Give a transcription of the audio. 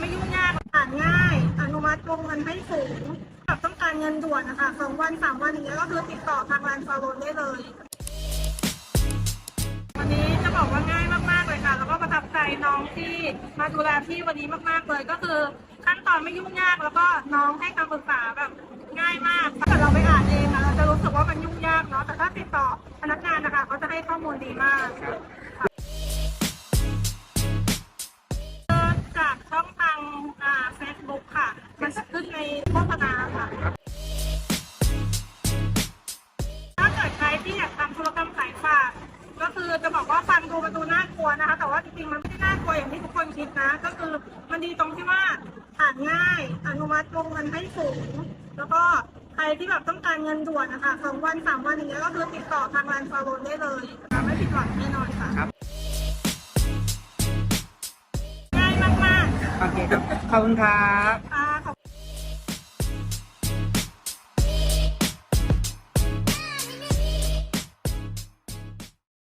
ไม่ยุ่งยากอ่านง่าย อนุมัติวงเงินให้สูงแบบต้องการเงินด่วนนะคะสองวันสามวันอย่างเงี้ยก็คือติดต่อทางร้านฟาโรนได้เลย วันนี้จะบอกว่าง่ายมากๆเลยค่ะ แล้วก็ประทับใจน้องที่มาดูแลพี่วันนี้มากๆเลยก็คือขั้นตอนไม่ยุ่งยากแล้วก็น้องให้คำปรึกษาแบบง่ายมากถ้าเกิดเราไปอ่านเองอะเราจะรู้สึกว่ามันยุ่งยากเนาะแต่ถ้าติดต่อพนักงานนะคะเขาจะให้ข้อมูลดีมาก โฆษณาค่ะ ถ้าเกิดใครที่อยากทำธุรกรรมขายฝาก ก็คือจะบอกว่าฟังดูมันดูน่ากลัวนะคะ แต่ว่าจริงๆ มันไม่ได้น่ากลัวอย่างที่ทุกคนคิดนะ ก็คือมันดีตรงที่ว่าอ่านง่าย อนุมัติวงเงินให้สูง แล้วก็ใครที่แบบต้องการเงินด่วนนะคะสองวันสามวันอย่างเงี้ยก็คือติดต่อทางร้านฟาโรนได้เลยนะคะไม่ผิดหวังแน่นอนค่ะครับง่ายมากโอเคครับ ขอบคุณครับ ๆค่ะ